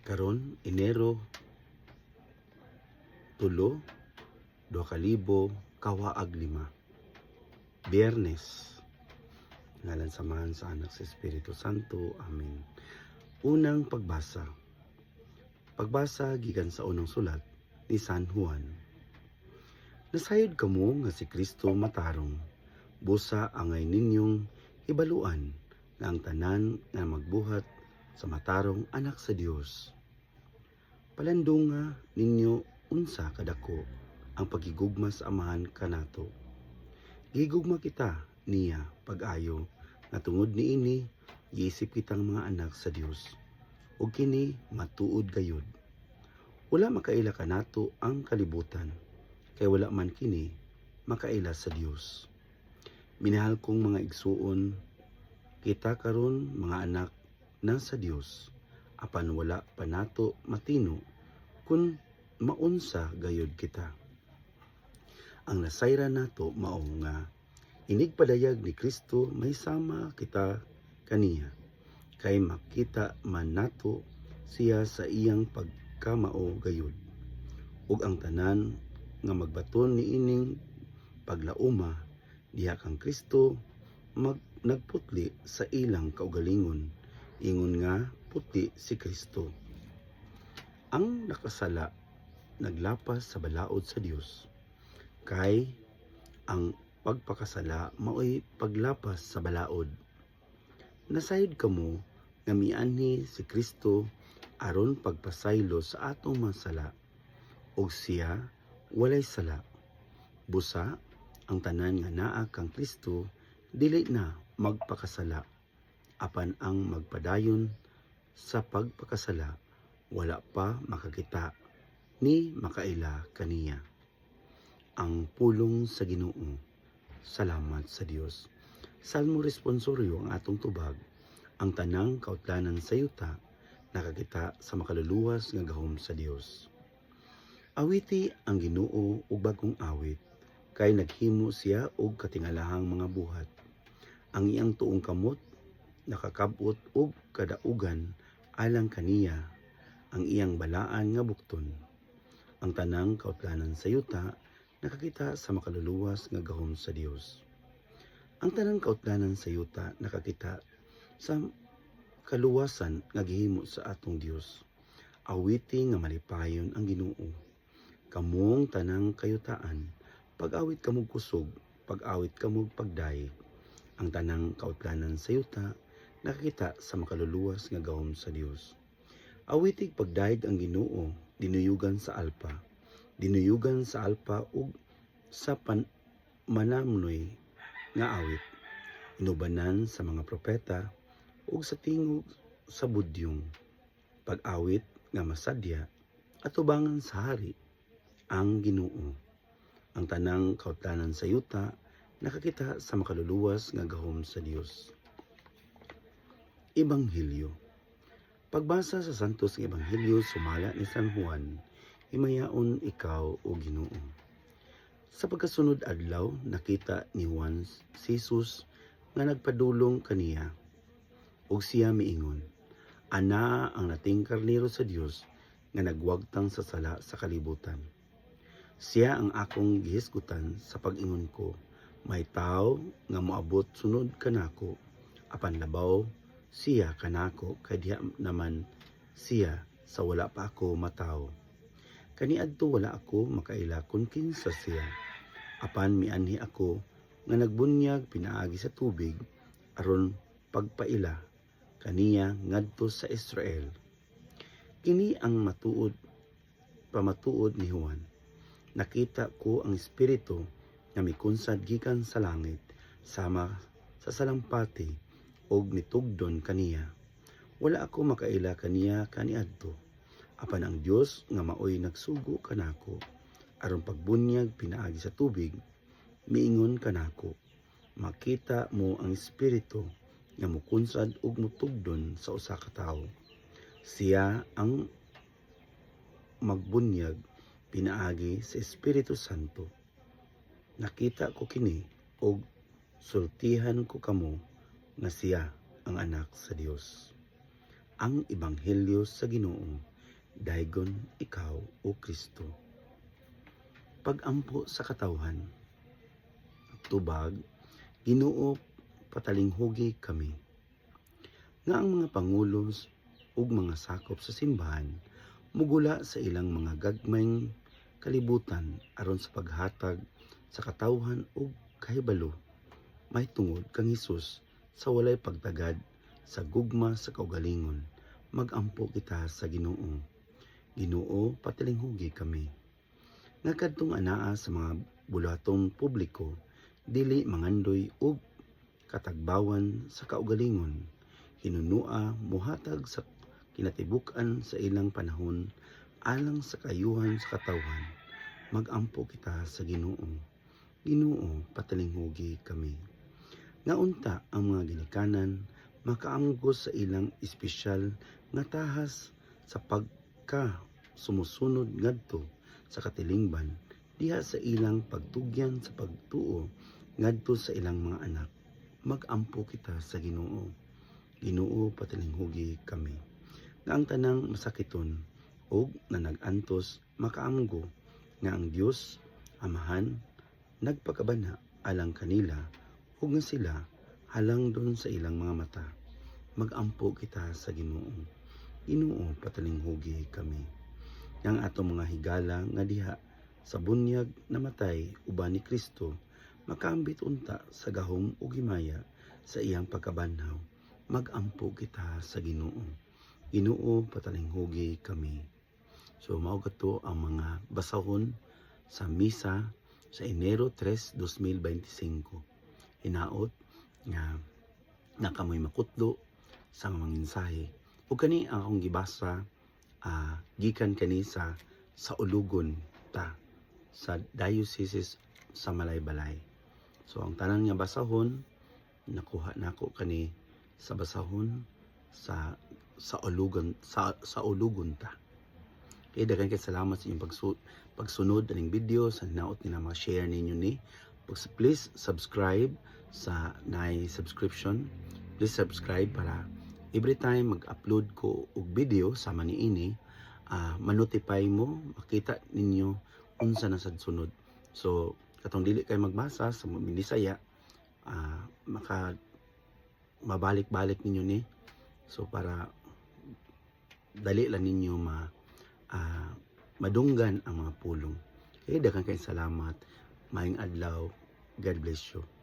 karon Enero tulo duha ka libo kawaag lima. Biyernes. Ngalan samahan sa anak sa Espiritu Santo. Amen. Unang pagbasa. Pagbasa gikan sa unang sulat ni San Juan. Nasayod kamo nga si Kristo matarong. Busa angay ninyong ibaluan nga ang tanan nga magbuhat sa matarong anak sa Dios. Palandunga ninyo unsa kadako ang pagigugma sa amahan kanato. Gigugma kita niya pag-ayo nga tungod niini giisip kitang mga anak sa Dios. Ug kini matuod gayud. Wala makaila kanato ang kalibutan kay wala man kini makaila sa Dios. Minahal kong mga igsuon, kita karon mga anak na sa Dios apan wala pa nato matino kun maunsa gayud kita. Ang nasayra nato mao nga inig padayag ni Kristo may sama kita kaniya. Kay makita man nato siya sa iyang pagkamao gayud ug ang tanan nga magbaton ni ining paglauma diha kang Kristo mag nagputli sa ilang kaugalingon ingon nga puti si Kristo. Ang nakasala naglapas sa balaod sa Dios kay ang pagpakasala maoy paglapas sa balaod. Nasayod kamo nga mianhi si Kristo aron pagpasaylo sa atong mga sala ug siya walay sala. Busa ang tanan nga naa kang Kristo dili na magpakasala apan ang magpadayon sa pagpakasala wala pa makakita ni makaila kaniya. Ang pulong sa Ginoo. Salamat sa Dios salmo responsoryo ang atong tubag. Ang tanang kautlanan sa yuta nakakita sa makaluluwas nga gahom sa Dios awiti ang Ginoo ug bagong awit kay naghimo siya og katingalahang mga buhat. Ang iyang tuong kamot nakakabot og kadaugan alang kaniya ang iyang balaan nga bukton. Ang tanang kautlanan sa yuta nakakita sa makaluluwas nga gahom sa Dios. Ang tanang kautlanan sa yuta nakakita sa kaluwasan nga gihimo sa atong Dios. Awiti nga malipayon ang Ginoo. Kamong tanang kayutaan, pag-awit kamog kusog, pag-awit kamog pagdayeg. Ang tanang kautlanan sa yuta nakakita sa makaluluwas nga gahom sa Dios. Awitig pagdaig ang Ginoo dinuyugan sa alpa, dinuyugan sa alpa ug sa pan manamnoy nga awit. Inubanan sa mga propeta ug sa tingog sa budyong. Pag-awit nga masadya at tubangan sa hari ang Ginoo. Ang tanang kautlanan sa yuta nakakita sa makaluluwas nga gahom sa Dios. Ebanghelyo Pagbasa sa Santos nga Ebanghelyo sumala ni San Juan, himayaon ikaw o Ginoo. Sa pagkasunod adlaw, nakita ni Juan si Jesus nga nagpadulong kaniya. ug siya miingon, Ana ang nating karnero sa Dios nga nagwagtang sa sala sa kalibutan. Siya ang akong gihisgutan sa pag-ingon ko, may tao nga moabot sunod kanako, apan labaw siya kanako kay diha naman siya sa wala pa ako mataw. Kaniadto wala ako makaila kun kinsa siya. Apan mianhi ako nga nagbunyag pinaagi sa tubig aron pagpaila kaniya ngadto sa Israel. Kini ang matuod pamatuod ni Juan. Nakita ko ang espiritu nga mikunsad gikan sa langit sama sa salampati og nitugdon kaniya. Wala ako makaila kaniya kaniadto. Apan ang Dios nga maoy nagsugo kanako aron pagbunyag pinaagi sa tubig miingon kanako. Makita mo ang espiritu nga mukunsad og mutugdon sa usa ka tawo. Siya ang magbunyag pinaagi sa Espiritu Santo. Nakita ko kini og sultihan ko kamo nga siya ang anak sa Dios. Ang Ebanghelyo sa Ginoo daygon ikaw o Kristo. Pagampo sa katawhan, tubag, Ginoo patalinghugi kami. Nga ang mga pangulos ug mga sakop sa simbahan mugula sa ilang mga gagmayng kalibutan aron sa paghatag sa katawhan ug kahibalo may tungod kang Hesus sa walay pagtagad sa gugma sa kaugalingon magampo kita sa Ginoo. Ginoo patilinghugi kami. Nga kadtong anaa sa mga bulaton publiko dili mangandoy ug katagbawan sa kaugalingon. Hinunua muhatag sa kinatibuk-an sa ilang panahon alang sa kayuhan sa katawhan. Magampo kita sa Ginoo. Ginoo patalinghugi kami nga unta ang mga ginikanan makaamgos sa ilang espesyal nga tahas sa pagka sumusunod ngadto sa katilingban diha sa ilang pagtugyan sa pagtuo ngadto sa ilang mga anak. Magampo kita sa Ginoo. Ginoo patilinghugi kami. Nga ang tanang masakiton ug na nag-antos makaamgo nga ang Dios Amahan nagpakabana alang kanila ug nga sila halang don sa ilang mga mata. Magampo kita sa Ginoo Ginoo patalinghugi kami. Nga ang atong mga higala nga diha sa bunyag namatay uban ni Kristo makaambit unta sa gahom ug himaya sa iyang pagkabanhaw. Magampo kita sa Ginoo Ginoo patalinghugi kami. So mao to ang mga basahon sa misa sa Enero 3, 2025 hinaot nga nakamoy makutlo sa mga mensahe. Ug kani ang akong gibasa ah, gikan kani sa sa ulugon ta sa diocese sa Malaybalay. So ang tanan nga basahon nakuha nako kani sa basahon sa sa ulugon sa sa ulugon ta. Kay daghan kay salamat sa inyong pagsu, pagsunod aning video sa naot ni ma-share ninyo ni please subscribe sa nai subscription. Please subscribe para every time mag-upload ko og video sama ni ini ah, ma-notify mo makita ninyo unsa na sad sunod. So katong dili kay magbasa sa Bisaya ah, maka mabalik-balik ninyo ni. So para dali lang ninyo ma ah, madunggan ang mga pulong. Kaya daghang kay salamat. Maayong adlaw God bless you